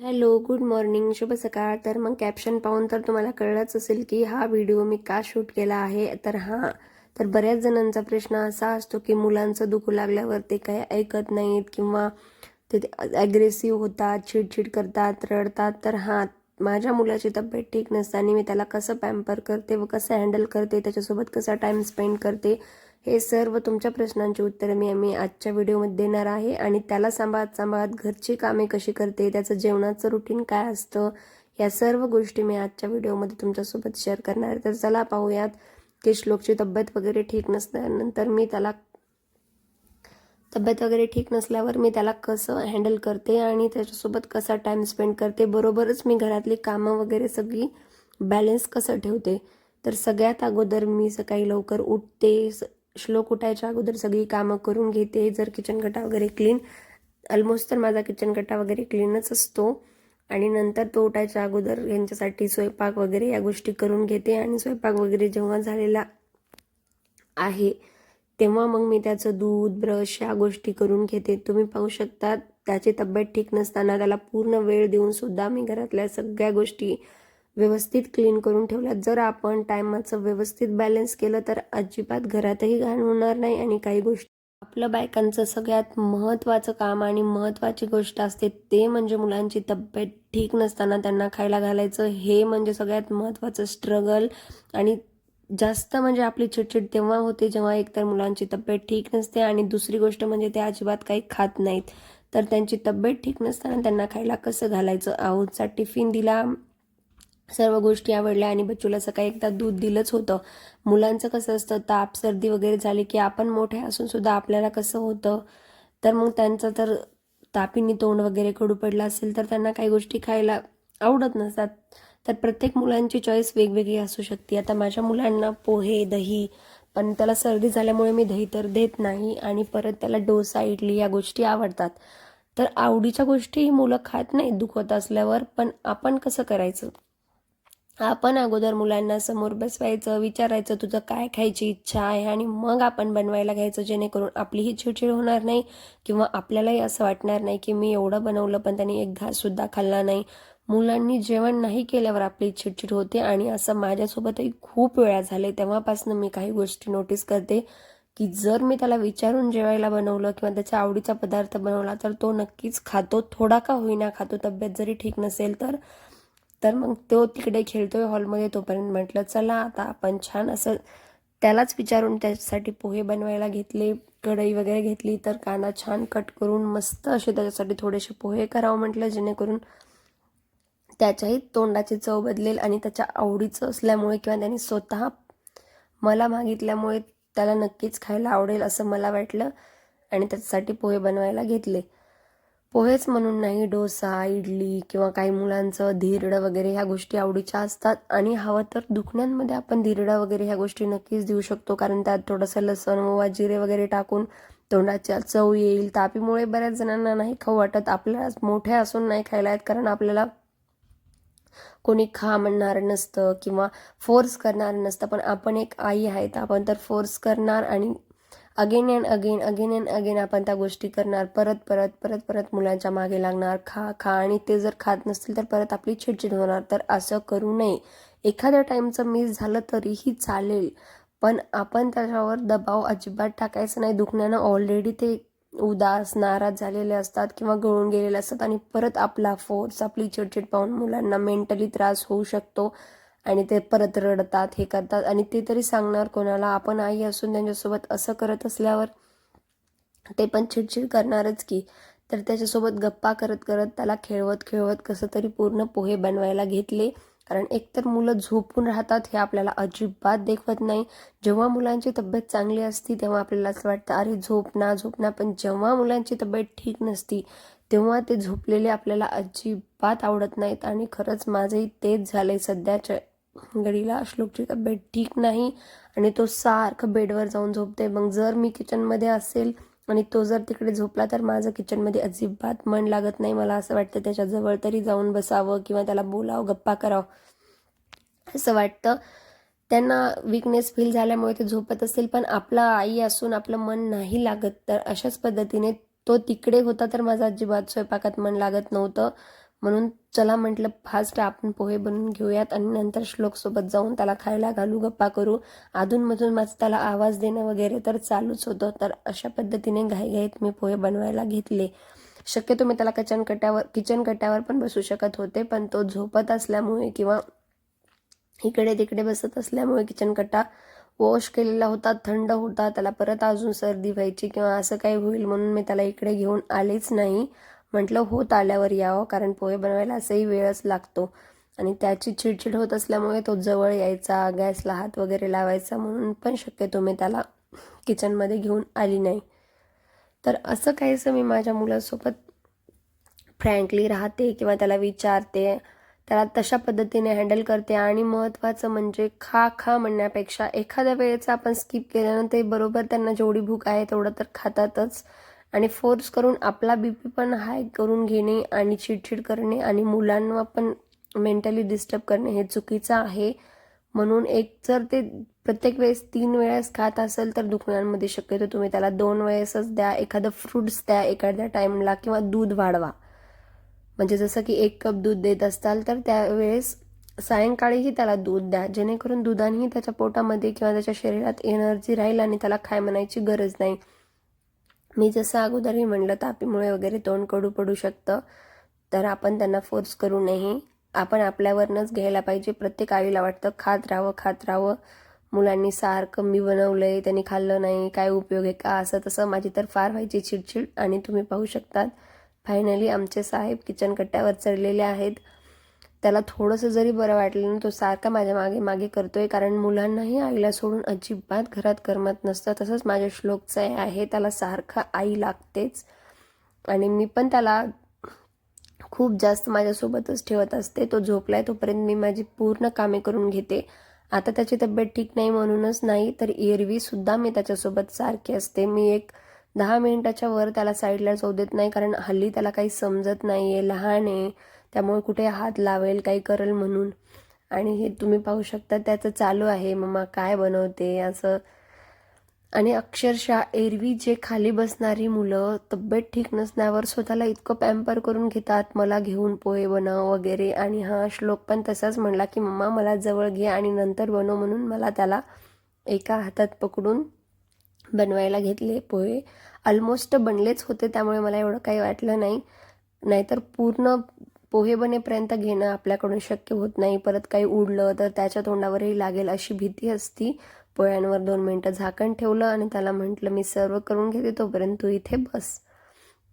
Hello good morning शुभ सकाळ. तर मग कॅप्शन पाहून तर तुम्हाला कळलंच असेल की हा व्हिडिओ मी का शूट केला आहे. तर हा तर बऱ्याच जणांचा प्रश्न असा असतो की मुलांचं दुखू लागल्यावर ते काही ऐकत नाहीत किंवा ते ॲग्रेसिव्ह होतात चिडचिड करतात रडतात. तर हा माझ्या मुलाची तब्येत ठीक नसताना मी त्याला कसं पॅम्पर करते व कसं हँडल करते त्याच्यासोबत कसा टाईम स्पेंड करते हे सर्व तुमच्या प्रश्नांची उत्तरं मी मी आजच्या व्हिडिओमध्ये देणार आहे आणि त्याला सांभाळत सांभाळत घरची कामे कशी करते त्याचं जेवणाचं रुटीन काय असतं या सर्व गोष्टी मी आजच्या व्हिडिओमध्ये तुमच्यासोबत शेअर करणार आहे. तर चला पाहूयात की श्लोकची तब्येत वगैरे ठीक नसल्यानंतर मी त्याला तब्येत वगैरे ठीक नसल्यावर मी त्याला कसं हँडल करते आणि त्याच्यासोबत कसा टाईम स्पेंड करते बरोबरच मी घरातली कामं वगैरे सगळी बॅलन्स कसं ठेवते. तर सगळ्यात अगोदर मी सकाळी लवकर उठते स- श्लोक उठायच्या अगोदर सगळी कामं करून घेते. जर किचन गटा वगैरे क्लीन ऑलमोस्ट तर माझा किचन कटा वगैरे क्लीनच असतो. आणि नंतर तो उठायच्या अगोदर यांच्यासाठी स्वयंपाक वगैरे या गोष्टी करून घेते. आणि स्वयंपाक वगैरे जेव्हा झालेला आहे तेव्हा मग मी त्याचं दूध ब्रश या गोष्टी करून घेते. तुम्ही पाहू शकता त्याची तब्येत ठीक नसताना त्याला पूर्ण वेळ देऊन सुद्धा मी घरातल्या सगळ्या गोष्टी व्यवस्थित क्लीन करून ठेवला जर आपण टायमाचं व्यवस्थित बॅलन्स केलं तर अजिबात घरातही घाण होणार नाही आणि काही गोष्टी आपलं बायकांचं सगळ्यात महत्त्वाचं काम आणि महत्त्वाची गोष्ट असते ते म्हणजे मुलांची तब्येत ठीक नसताना त्यांना खायला घालायचं. हे म्हणजे सगळ्यात महत्त्वाचं स्ट्रगल आणि जास्त म्हणजे आपली चिडचिड तेव्हा होते जेव्हा एकतर मुलांची तब्येत ठीक नसते आणि दुसरी गोष्ट म्हणजे ते अजिबात काही खात नाहीत. तर त्यांची तब्येत ठीक नसताना त्यांना खायला कसं घालायचं? आऊटचा टिफिन दिला सर्व गोष्टी आवडल्या आणि बच्चूला सकाळी एकदा दूध दिलंच होतं. मुलांचं कसं असतं ताप सर्दी वगैरे झाली की आपण मोठे असून सुद्धा आपल्याला कसं होतं? तर मग त्यांचं तर तापीने तोंड वगैरे कडू पडलं असेल तर त्यांना काही गोष्टी खायला आवडत नसतात. तर प्रत्येक मुलांची चॉईस वेगवेगळी असू शकते. आता माझ्या मुलांना पोहे दही पण त्याला सर्दी झाल्यामुळे मी दही तर देत नाही आणि परत त्याला डोसा इडली या गोष्टी आवडतात. तर आवडीच्या गोष्टी मुलं खात नाहीत दुखत असल्यावर पण आपण कसं करायचं? आपण अगोदर मुलांना समोर बसवायचं विचारायचं तुझं काय खायची इच्छा आहे आणि मग आपण बनवायला घ्यायचं जेणेकरून आपलीही चिडचिड होणार नाही किंवा आपल्यालाही असं वाटणार नाही की मी एवढं बनवलं पण त्यांनी एक घाससुद्धा खाल्ला नाही. मुलांनी जेवण नाही केल्यावर आपली चिडचिड होते आणि असं माझ्यासोबतही खूप वेळा झाले. तेव्हापासून मी काही गोष्टी नोटीस करते की जर मी त्याला विचारून जेवायला बनवलं किंवा त्याच्या आवडीचा पदार्थ बनवला तर तो नक्कीच खातो. थोडा का होईना खातो तब्येत जरी ठीक नसेल तर. तर मग तो तिकडे खेळतोय हॉलमध्ये तोपर्यंत म्हटलं चला आता आपण छान असं त्यालाच विचारून त्याच्यासाठी पोहे बनवायला घेतले कढई वगैरे घेतली तर कांदा छान कट करून मस्त असे त्याच्यासाठी थोडेसे पोहे करावं म्हटलं जेणेकरून त्याच्याही तोंडाची चव बदलेल आणि त्याच्या आवडीचं असल्यामुळे किंवा त्यांनी स्वतः मला मागितल्यामुळे त्याला नक्कीच खायला आवडेल असं मला वाटलं आणि त्याच्यासाठी पोहे बनवायला घेतले. पोहेच म्हणून नाही डोसा इडली किंवा काही मुलांचं धिरडं वगैरे ह्या गोष्टी आवडीच्या असतात. आणि हवं तर दुखण्यांमध्ये आपण धिरडं वगैरे ह्या गोष्टी नक्कीच देऊ शकतो. कारण त्यात थोडंसं लसण ओवा जिरे वगैरे टाकून तोंडाच्या चव येईल. तापीमुळे बऱ्याच जणांना नाही खाऊ वाटत. आपल्याला मोठे असून नाही खायला येत. कारण आपल्याला कोणी खा म्हणणार नसतं किंवा फोर्स करणार नसतं. पण आपण एक आई आहे तर आपण तर फोर्स करणार आणि again and again again and again आपण त्या गोष्टी करणार. परत परत परत परत मुलांच्या मागे लागणार. खा खा. आणि ते जर खात नसतील तर परत आपली चिडचिड होणार. तर असं करू नये. एखाद्या टाईमचं मिस झालं तरीही चालेल. पण आपण त्याच्यावर दबाव अजिबात टाकायचं नाही. दुखण्यानं ऑलरेडी ते उदास नाराज झालेले असतात किंवा गळून गेलेले असतात आणि परत आपला फोर्स आपली चिडचिड पाहून मुलांना मेंटली त्रास होऊ शकतो. आणि ते परत रडतात हे करतात. आणि ते तरी सांगणार कोणाला आपण आई असून त्यांच्यासोबत असं करत असल्यावर ते पण चिडचिड करणारच की. तर त्याच्यासोबत गप्पा करत करत त्याला खेळवत खेळवत कसं तरी पूर्ण पोहे बनवायला घेतले. कारण एकतर मुलं झोपून राहतात हे आपल्याला अजिबात देखवत नाही. जेव्हा मुलांची तब्येत चांगली असती तेव्हा आपल्याला असं वाटतं अरे झोप ना झोप ना. पण जेव्हा मुलांची तब्येत ठीक नसती तेव्हा ते झोपलेले आपल्याला अजिबात आवडत नाहीत. आणि खरंच माझंही तेच झालंय सध्याच्या घडीला श्लोकची तब्येत ठीक नाही आणि तो सारखं बेडवर जाऊन झोपते मग जर मी किचनमध्ये असेल आणि तो जर तिकडे झोपला तर माझं किचनमध्ये अजिबात मन लागत नाही. मला असं वाटतं त्याच्याजवळ तरी जाऊन बसावं किंवा त्याला बोलावं गप्पा करावं. असं वाटतं. त्यांना विकनेस फील झाल्यामुळे ते झोपत असतील पण आपला आई असून आपलं मन नाही लागत. तर अशाच पद्धतीने तो तिकडे होता तर माझा अजिबात स्वयंपाकात मन लागत नव्हतं. म्हणून चला म्हटलं फास्ट आपण पोहे बनवून घेऊयात आणि नंतर श्लोकसोबत जाऊन त्याला खायला घालू गप्पा करू. अधूनमधून माझं त्याला आवाज देणं वगैरे तर चालूच होतं तर अशा पद्धतीने घाईघाईत मी पोहे बनवायला घेतले. शक्यतो मी त्याला किचन कट्ट्यावर किचन कट्ट्यावर पण बसू शकत होते पण तो झोपत असल्यामुळे किंवा इकडे तिकडे बसत असल्यामुळे किचन कट्टा वॉश केलेला होता थंड होता. त्याला परत अजून सर्दी व्हायची किंवा असं काही होईल म्हणून मी त्याला इकडे घेऊन आलेच नाही. म्हटलं होत आल्यावर यावं कारण पोहे बनवायला असंही वेळच लागतो. आणि त्याची चिडचिड होत असल्यामुळे तो जवळ यायचा गॅसला हात वगैरे लावायचा म्हणून पण शक्यतो मी त्याला किचनमध्ये घेऊन आली नाही. तर असं काहीसं मी माझ्या मुलासोबत फ्रँकली राहते किंवा त्याला विचारते त्याला तशा पद्धतीने हँडल करते. आणि महत्त्वाचं म्हणजे खा खा म्हणण्यापेक्षा एखाद्या वेळेचं आपण स्किप केल्यानं ते बरोबर त्यांना जेवढी भूक आहे तेवढं तर खातातच. आणि फोर्स करून आपला बी पी पण हाय करून घेणे आणि चिडचिड करणे आणि मुलांना पण मेंटली डिस्टर्ब करणे हे चुकीचं आहे. म्हणून एक जर ते प्रत्येक वेळेस तीन वेळेस खात असेल तर दुकानांमध्ये शक्यतो तुम्ही त्याला दोन वेळेसच द्या. एखादं फ्रुट्स द्या एखाद्या टाईमला किंवा दूध वाढवा. म्हणजे जसं की एक कप दूध देत असताल तर त्यावेळेस सायंकाळीही त्याला दूध द्या. जेणेकरून दुधानेही त्याच्या पोटामध्ये किंवा त्याच्या शरीरात एनर्जी राहील आणि त्याला खाय म्हणायची गरज नाही. मी जसं अगोदरही म्हणलं तापीमुळे वगैरे तोंड कडू पडू शकतं तर आपण त्यांना फोर्स करू नये. आपण आपल्यावरनंच घ्यायला पाहिजे. प्रत्येक आईला वाटतं खात राहावं खात राहावं. मुलांनी सारखं मी बनवलं आहे त्यांनी खाल्लं नाही काय उपयोग आहे का असं तसं. माझी तर फार व्हायची चिडचिड आणि तुम्ही पाहू शकतात फायनली आमचे साहेब किचन कट्ट्यावर चढलेले आहेत. त्याला थोडंसं जरी बरं वाटलं ना तो सारखा माझ्या मागे मागे करतोय. कारण मुलांनाही आईला सोडून अजिबात घरात करमत नसतं. तसंच माझ्या श्लोकचं आहे. त्याला सारखं आई लागतेच. आणि मी पण त्याला खूप जास्त माझ्यासोबतच ठेवत असते. तो झोपलाय तोपर्यंत मी माझी पूर्ण कामे करून घेते. आता त्याची तब्येत ठीक नाही म्हणूनच नाही तर एरवी सुद्धा मी त्याच्यासोबत सारखी असते. मी एक दहा मिनिटाच्या वर त्याला साईडला जाऊ देत नाही कारण हल्ली त्याला काही समजत नाही आहे लहान आहे. त्यामुळे कुठे हात लावेल काही करेल म्हणून. आणि हे तुम्ही पाहू शकता त्याचं चालू आहे. मम्मा काय बनवते? असं. आणि अक्षरशः एरवी जे खाली बसणारी मुलं तब्येत ठीक नसण्यावर स्वतःला इतकं पॅम्पर करून घेतात मला घेऊन पोहे बनव वगैरे. आणि हा श्लोक पण तसाच म्हणला की मम्मा मला जवळ घे आणि नंतर बनव. म्हणून मला त्याला एका हातात पकडून बनवायला घेतले पोहे. ऑलमोस्ट बनलेच होते त्यामुळे मला एवढं काही वाटलं नाही. नाहीतर पूर्ण पोहे बनेपर्यंत घेणं आपल्याकडून शक्य होत नाही. परत काही उडलं तर त्याच्या तोंडावरही लागेल अशी भीती असती. पोळ्यांवर दोन मिनटं झाकण ठेवलं आणि त्याला म्हटलं मी सर्व करून घेते तोपर्यंत तू इथे बस.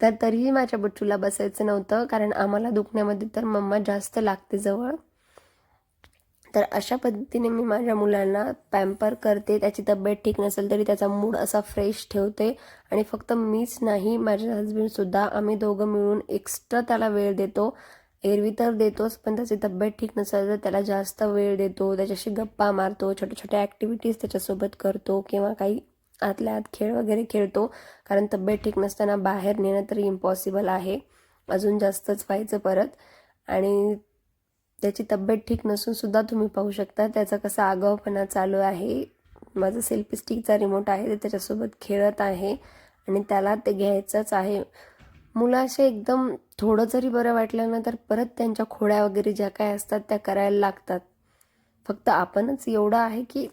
तर तरीही माझ्या बच्चूला बसायचं नव्हतं कारण आम्हाला दुखण्यामध्ये तर मम्मा जास्त लागते जवळ. तर अशा पद्धतीने मी माझ्या मुलांना पॅम्पर करते. त्याची तब्येत ठीक नसेल तरी त्याचा मूड असा फ्रेश ठेवते. आणि फक्त मीच नाही माझे हजबंडसुद्धा आम्ही दोघं मिळून एक्स्ट्रा त्याला वेळ देतो. एरवी तर देतोच पण त्याची तब्येत ठीक नसेल तर त्याला जास्त वेळ देतो त्याच्याशी गप्पा मारतो छोट्या छोट्या ॲक्टिव्हिटीज त्याच्यासोबत करतो किंवा काही आतल्या आत खेळ वगैरे खेळतो. कारण तब्येत ठीक नसताना बाहेर नेणं तरी इम्पॉसिबल आहे. अजून जास्तच व्हायचं परत. आणि त्याची तब्येत ठीक नसून सुद्धा तुम्ही पाहू शकता त्याचा कसा आगाऊपणा चालू आहे. माझं सेल्फी स्टिकचा रिमोट आहे ते त्याच्यासोबत खेळत आहे. आणि त्याला ते घ्यायचंच आहे. मुलं असे एकदम थोडं जरी बरं वाटलं ना तर परत त्यांच्या खोड्या वगैरे ज्या काय असतात त्या करायला लागतात. फक्त आपणच एवढं आहे की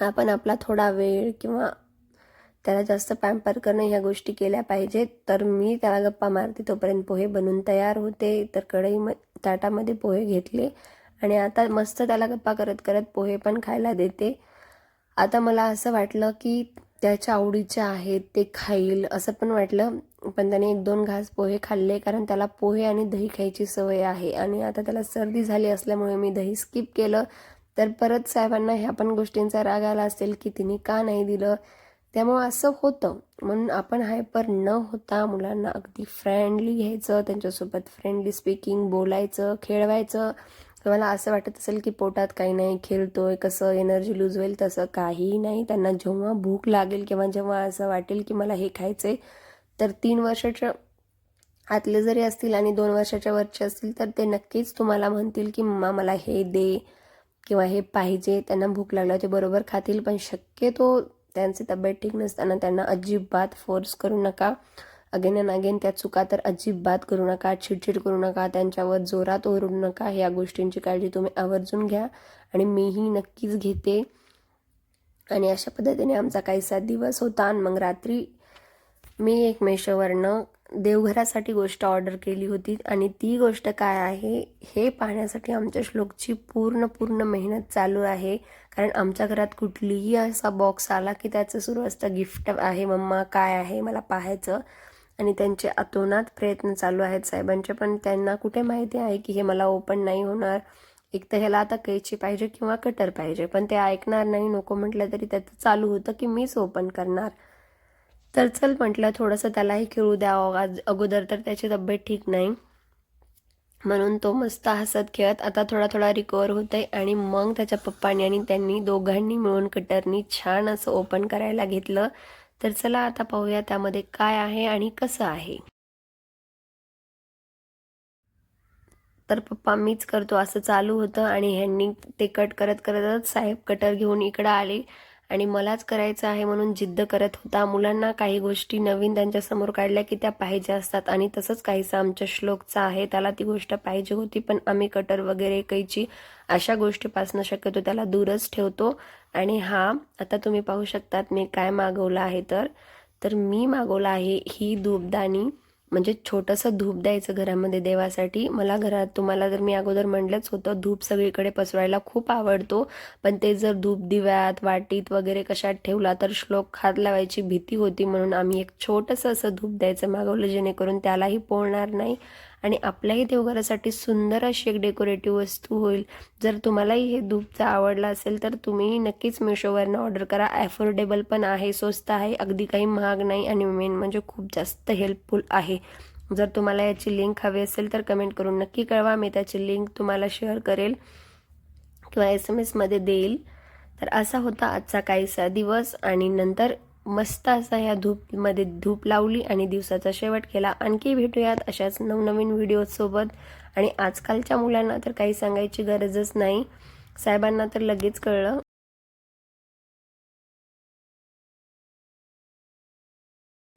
आपण आपला थोडा वेळ किंवा त्याला जास्त पॅम्पर करणं ह्या गोष्टी केल्या पाहिजेत तर मी त्याला गप्पा मारते तोपर्यंत पोहे बनून तयार होते. तर कढई म ताटामध्ये पोहे घेतले. आणि आता मस्त त्याला गप्पा करत करत पोहे पण खायला देते. आता मला असं वाटलं की त्याच्या आवडीचे आहेत ते खाईल असं पण वाटलं. पण त्याने एक दोन घास पोहे खाल्ले कारण त्याला पोहे आणि दही खायची सवय आहे. आणि आता त्याला सर्दी झाली असल्यामुळे मी दही स्किप केलं. तर परत साहेबांना ह्या पण गोष्टींचा राग आला असेल की तिने का नाही दिलं? त्यामुळं असं होतं. म्हणून आपण हायपर न होता मुलांना अगदी फ्रेंडली घ्यायचं त्यांच्यासोबत फ्रेंडली स्पीकिंग बोलायचं खेळवायचं. तुम्हाला असं वाटत असेल की पोटात काही नाही खेळतोय कसं एनर्जी लूज होईल तसं काहीही नाही. त्यांना जेव्हा भूक लागेल किंवा जेव्हा असं वाटेल की मला हे खायचंय तर तीन वर्षाच्या आतले जरी असतील आणि दोन वर्षाच्या वरचे असतील तर ते नक्कीच तुम्हाला म्हणतील की मम्मा मला हे दे किंवा हे पाहिजे. त्यांना भूक लागला ते बरोबर खातील पण शक्यतो त्यांची तब्येत ठीक नसताना त्यांना अजिबात फोर्स करू नका. अगेन अँड अगेन त्या चुका तर अजिबात करू नका चिडचिड करू नका त्यांच्यावर जोरात ओरडू नका. या गोष्टींची काळजी तुम्ही आवर्जून घ्या आणि मीही नक्कीच घेते. आणि अशा पद्धतीने आमचा काहीसा दिवस होता आणि मग रात्री मी एक मेशोवरनं देवघरासाठी गोष्ट ऑर्डर केली होती. आणि ती गोष्ट काय आहे हे पाहण्यासाठी आमच्या श्लोकची पूर्ण पूर्ण मेहनत चालू आहे. कारण आमच्या घरात कुठलीही असा बॉक्स आला की त्याचं सुरू असतं गिफ्ट आहे मम्मा काय आहे मला पाहायचं. आणि त्यांचे अतोनात प्रयत्न चालू आहेत साहेबांचे. पण त्यांना कुठे माहिती आहे की हे मला ओपन नाही होणार? एक तर ह्याला आता कैची पाहिजे किंवा कटर पाहिजे. पण ते ऐकणार नाही नको म्हटलं तरी त्याचं चालू होतं की मीच ओपन करणार. तर चल म्हटलं थोडंसं त्यालाही खेळू द्यावं. आज अगोदर तर त्याची तब्येत ठीक नाही. म्हणून तो मस्त हसत खेळत आता थोडा थोडा रिकवर होत आहे आणि मग त्याच्या पप्पांनी आणि त्यांनी दोघांनी मिळून कटरनी छान असं ओपन करायला घेतलं. तर चला आता पाहूया त्यामध्ये काय आहे आणि कसं आहे. तर पप्पा मीच करतो. असं चालू होतं आणि ह्यांनी ते कट करत करतच साहेब कटर घेऊन इकडं आले. आणि मलाच करायचं आहे म्हणून जिद्द करत होता. मुलांना काही गोष्टी नवीन त्यांच्यासमोर काढल्या की त्या पाहिजे असतात. आणि तसंच काहीसं आमच्या श्लोकचा आहे. त्याला ती गोष्ट पाहिजे होती पण आम्ही कटर वगैरे कैची अशा गोष्टीपासनं शक्यतो त्याला दूरच ठेवतो. आणि हा आता तुम्ही पाहू शकतात मी काय मागवलं आहे तर. तर मी मागवलं आहे ही धूपदाणी. म्हणजे छोटंसं धूप द्यायचं घरामध्ये देवासाठी. मला घरात तुम्हाला जर मी अगोदर म्हणलंच होतं धूप सगळीकडे पसरवायला खूप आवडतो. पण ते जर धूप दिव्यात वाटीत वगैरे कशात ठेवला तर श्लोक हात लावायची भीती होती म्हणून आम्ही एक छोटंसं असं धूप द्यायचं मागवलं जेणेकरून त्यालाही पोळणार नाही. आणि आपल्याही देवघरासाठी सुंदर अशी एक डेकोरेटिव्ह वस्तू होईल. जर तुम्हालाही हे धूपचा आवडला असेल तर तुम्ही नक्कीच मिशोवरनं ऑर्डर करा. ॲफोर्डेबल पण आहे स्वस्त आहे अगदी काही महाग नाही आणि मेन म्हणजे खूप जास्त हेल्पफुल आहे. जर तुम्हाला याची लिंक हवी असेल तर कमेंट करून नक्की कळवा. मी त्याची लिंक तुम्हाला शेअर करेल किंवा एस एम एसमध्ये देईल. तर असा होता आजचा काहीसा दिवस आणि नंतर मस्त असा या धूपमध्ये धूप लावली आणि दिवसाचा शेवट केला. आणखी भेटूयात अशाच नवनवीन व्हिडिओसोबत आणि आजकालच्या मुलांना तर काही सांगायची गरजच नाही. साहेबांना तर लगेच कळलं.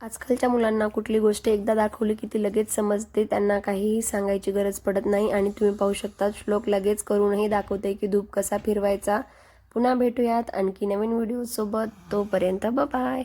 आजकालच्या मुलांना कुठली गोष्ट एकदा दाखवली की ती लगेच समजते त्यांना काहीही सांगायची गरज पडत नाही. आणि तुम्ही पाहू शकता श्लोक लगेच करूनही दाखवते की धूप कसा फिरवायचा. पुन्हा भेटूयात आणखी नवीन व्हिडिओसोबत तोपर्यंत बाय